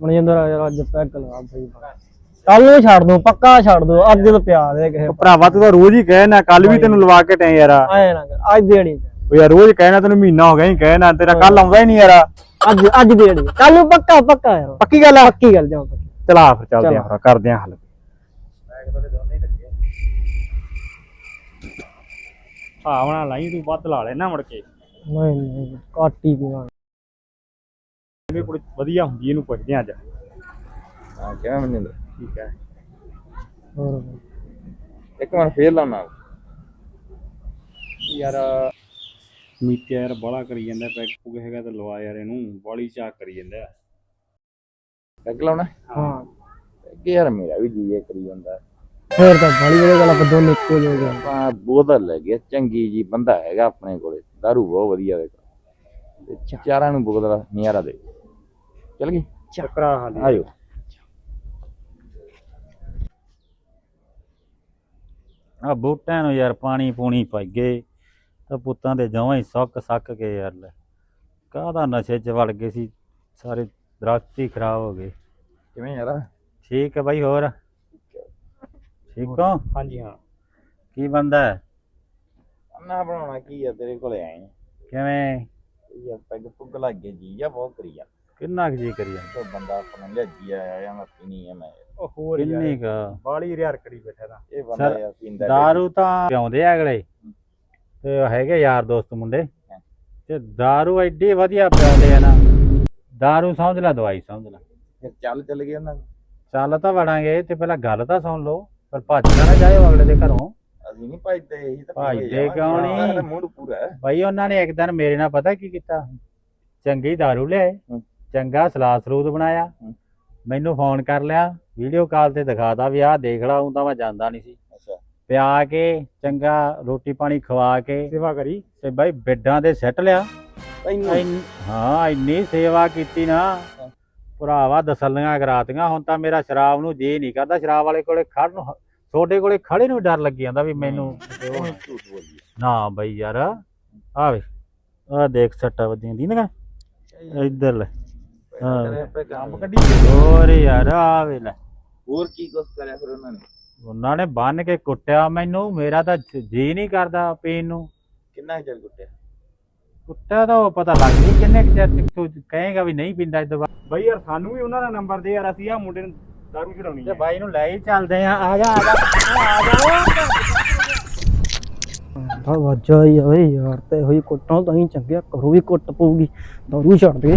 ਮਨਜਿੰਦਰ ਯਾਰ ਅੱਜ ਪੈਗ ਲਗਾ ਬਈ ਕੱਲ ਨੂੰ ਛੱਡ ਦੂੰ ਪੱਕਾ ਛੱਡ ਦੂੰ ਅੱਜ ਤਾਂ ਪਿਆ ਦੇ ਕਿਸੇ ਉਹ ਭਰਾਵਾ ਤੂੰ ਤਾਂ ਰੋਜ਼ ਹੀ ਕਹਿਣਾ ਕੱਲ ਵੀ ਤੈਨੂੰ ਲਵਾ ਕੇ ਟੈ ਯਾਰ। ਆਏ ਨਾ ਕਰ, ਅੱਜ ਦੇਣੀ ਉਹ ਯਾਰ ਰੋਜ਼ ਕਹਿਣਾ ਤੈਨੂੰ ਮਹੀਨਾ ਹੋ ਗਿਆ ਹੀ ਕਹਿਣਾ ਤੇਰਾ ਕੱਲ ਆਉਂਦਾ ਹੀ ਨਹੀਂ ਯਾਰ। ਅੱਜ ਅੱਜ ਦੇਣੀ। ਕੱਲ ਨੂੰ ਪੱਕਾ ਪੱਕਾ ਯਾਰ। ਪੱਕੀ ਗੱਲ ਆ? ਪੱਕੀ ਗੱਲ ਜਾਓ ਪੱਕੀ। ਚਲਾ ਫਿਰ ਚੱਲਦੇ ਚਲੋ। ਆ ਫਿਰ ਕਰਦੇ ਆ ਹੱਲ। ਭਾਵਨਾ ਲਾਈ ਤੂੰ ਵੱਧ ਲਾ ਲੈਣਾ ਮੁੜ ਕੇ। ਨਹੀਂ ਨਹੀਂ ਘੱਟ ਹੀ ਪੀਵਾਂਗੇ। ਇਹਦੇ ਕੋਲ ਵਧੀਆ ਹੁੰਦੀ ਇਹਨੂੰ ਪੁੱਛਦੇ ਆ ਅੱਜ। ਹਾਂ ਕਿਵੇਂ ਮੈਨੂੰ ਠੀਕ ਹੈ। ਹੋਰ। ਇੱਕ ਵਾਰ ਫੇਰ ਲਾਉਣਾ ਯਾਰ ਮੀਤਿਆ ਯਾਰ ਬੜਾ ਕਰੀ ਜਾਂਦਾ ਪੈਕ ਪੁਗ ਹੈਗਾ ਤੇ ਲਵਾ ਯਾਰ ਇਹਨੂੰ ਬਾਲੀ ਚਾਕ ਕਰੀ ਜਾਂਦਾ। ਪੈਗ ਲਾਉਣਾ? ਹਾਂ। ਅੱਗੇ ਯਾਰ ਮੇਰਾ ਵੀ ਜੀ ਇਹ ਕਰੀ ਜਾਂਦਾ। ਫੇਰ ਤਾਂ ਬੜੀ ਵਧੀਆ ਗੱਲ ਆਪਾਂ ਦੋਨੇ ਇੱਕੋ ਜਿਹੇ ਹੋ ਗਏ। ਆਪਾਂ ਬੋਤਲ ਲੈ ਗਿਆ ਚੰਗੀ ਜੀ ਬੰਦਾ ਹੈਗਾ ਆਪਣੇ ਕੋਲੇ ਦਾਰੂ ਬਹੁਤ ਵਧੀਆ ਦੇ ਤੇ ਚਾਰਾਂ ਨੂੰ ਬੋਤਲ ਨਿਆਰਾ ਦੇ। ਚੱਲ ਗਈ? ਚੱਕਰਾ ਹਾਲੀ ਆਜੋ ਆ ਬੂਟਿਆਂ ਨੂੰ ਯਾਰ ਪਾਣੀ ਪੂਣੀ ਪਾਈ ਗਏ ਤਾਂ ਪੁੱਤਾਂ ਦੇ ਜਮਾਂ ਹੀ ਸੁੱਕ ਸੱਕ ਕੇ ਯਾਰ ਲੈ। ਕਾਹਦਾ ਨਸ਼ੇ 'ਚ ਵੜ ਗਏ ਸੀ ਸਾਰੇ ਦਰਖਤ ਹੀ ਖਰਾਬ ਹੋ ਗਏ। ਕਿਵੇਂ ਯਾਰ? ਠੀਕ ਹੈ ਬਾਈ ਹੋਰ? ਠੀਕ ਹੋ? ਹਾਂਜੀ ਹਾਂ। ਕੀ ਬੰਦਾ ਹੈ? ਅੰਨਾ ਬਣਾਉਣਾ ਕੀ ਆ ਤੇਰੇ ਕੋਲੇ ਆਏ। ਕਿਵੇਂ? ਯਾਰ ਪੈਗ ਪੁੱਗ ਲੱਗ ਗਿਆ ਜੀ ਆ ਬਹੁਤ ਕਰੀ ਜਾਂਦਾ ਕਿੰਨਾ ਜੀ ਕਰੀ ਜਾਂਦਾ? ਉਹ ਬੰਦਾ ਆਪਣਾ ਲਿਆਜੀ ਆਇਆ ਜਾਂ ਮੈਂ ਪੀਣੀ ਆ ਮੈਂ। ਉਹ ਹੋਰ ਕਿੰਨੀ ਕੁ? ਬਾਲੀ ਰਿਆਰ ਕਰੀ ਬੈਠਾ ਤਾਂ। ਇਹ ਬੰਦਾ ਯਾਰ ਪੀਂਦਾ ਦਾਰੂ ਤਾਂ ਪਿਆਉਂਦੇ ਆ ਅਗਲੇ। ਤੇ ਹੈਗੇ ਯਾਰ ਦੋਸਤ ਮੁੰਡੇ। ਤੇ ਦਾਰੂ ਐਡੀ ਵਧੀਆ ਪਿਆਉਂਦੇ ਆ ਨਾ ਦਾਰੂ ਸਮਝ ਲੈ ਦਵਾਈ ਸਮਝ ਲੈ। ਫਿਰ ਚੱਲ ਚੱਲ ਗਏ ਉਹਨਾਂ ਚੱਲ ਤਾਂ ਵੜਾਂਗੇ ਤੇ ਪਹਿਲਾਂ ਗੱਲ ਤਾਂ ਸੁਣ ਲਓ ਪਰ ਭੱਜ ਨਾ ਜਾਇਓ ਅਗਲੇ ਦੇ ਘਰੋਂ। ਅਸੀਂ ਨਹੀਂ ਭੱਜਦੇ ਇਹੀ ਤਾਂ ਭੱਜਦੇ ਕਿਉਂ ਨਹੀਂ? ਮੂਡ ਪੂਰਾ। ਭਾਈ ਉਹਨਾਂ ਨੇ ਇੱਕ ਦਿਨ ਮੇਰੇ ਨਾਲ ਪਤਾ ਕੀ ਕੀਤਾ? ਚੰਗੀ ਦਾਰੂ ਲਿਆਏ। ਚੰਗਾ ਸਲਾਦ ਸਰੂਦ ਬਣਾਇਆ। ਮੈਨੂੰ ਫੋਨ ਕਰ ਲਿਆ ਵੀਡੀਓ ਕਾਲ ਤੇ ਦਿਖਾਤਾ ਵੀ ਆਹ ਦੇਖ ਲਾ ਉਹ ਤਾਂ ਮੈਂ ਜਾਂਦਾ ਨਹੀਂ ਸੀ। ਅੱਛਾ। ਪਿਆ ਕੇ ਚੰਗਾ ਰੋਟੀ ਪਾਣੀ ਖਵਾ ਕੇ ਸੇਵਾ ਕਰੀ। ਤੇ ਬਾਈ ਬੈੱਡਾਂ ਤੇ ਸੈੱਟ ਲਿਆ। ਇੰਨ- ਹਾਂ ਇੰਨੀ ਸੇਵਾ ਕੀਤੀ ਨਾ। ਭਰਾਵਾ ਦਸਲੀਆਂ ਕਰਾਤੀਆਂ ਹੁਣ ਤਾਂ ਮੇਰਾ ਸ਼ਰਾਬ ਨੂੰ ਜੀ ਨਹੀਂ ਕਰਦਾ। ਸ਼ਰਾਬ ਵਾਲੇ ਕੋਲੇ ਖੜ ਨੂੰ ਤੁਹਾਡੇ ਕੋਲੇ ਖੜੇ ਨੂੰ ਡਰ ਲੱਗੀ ਜਾਂਦਾ ਵੀ ਮੈਨੂੰ ਨਾ ਬਈ ਯਾਰ ਆ ਵੇ ਆ ਦੇਖ ਸੱਟਾ ਵੱਜੀਆਂ ਦੀ ਨਾ ਇੱਧਰ ਲੈ। ਹਾਂ। ਤੇਰੇ ਆਪੇ ਕੰਮ ਕੱਢੀ ਹੋਰ ਯਾਰ ਆ ਵੇ ਲੈ। ਹੋਰ ਕੀ ਕੁਛ ਕਰਿਆ ਫਿਰ ਉਹਨਾਂ ਨੇ? ਉਹਨਾਂ ਨੇ ਬੰਨ ਕੇ ਕੁੱਟਿਆ ਮੈਨੂੰ ਮੇਰਾ ਤਾਂ ਜੀ ਨਹੀਂ ਕਰਦਾ ਪੀਣ ਨੂੰ। ਕਿੰਨਾ ਚਿਰ ਕੁੱਟਿਆ? ਕੁੱਟਿਆ ਤਾਂ ਉਹ ਪਤਾ ਲੱਗ ਗਈ ਕਿੰਨੇ ਕੁ ਚਿਰ ਤੂੰ ਕਹੇਗਾ ਵੀ ਨਹੀਂ ਪੀਂਦਾ ਇਸ ਬਾਅਦ। ਬਈ ਯਾਰ ਸਾਨੂੰ ਵੀ ਉਹਨਾਂ ਦਾ ਨੰਬਰ ਦੇ ਯਾਰ ਅਸੀਂ ਆ ਮੁੰਡੇ ਨੂੰ ਦਾਰੂ ਛਡਾਉਣੀ ਤੇ ਹੈ। ਬਾਈ ਨੂੰ ਲੈ ਹੀ ਚੱਲਦੇ ਆ ਆ ਜਾ ਆ ਜਾ ਆ ਜਾ। ਤਾਂ ਵਾਜਾ ਹੀ ਓਏ ਯਾਰ ਤੇ ਹੋਈ ਕੁੱਟਾਂ ਤਾਂ ਹੀ ਚੰਗਿਆ ਕਰੋ ਵੀ ਕੁੱਟ ਪਊਗੀ। ਦਾਰੂ ਛੱਡ ਦੇ।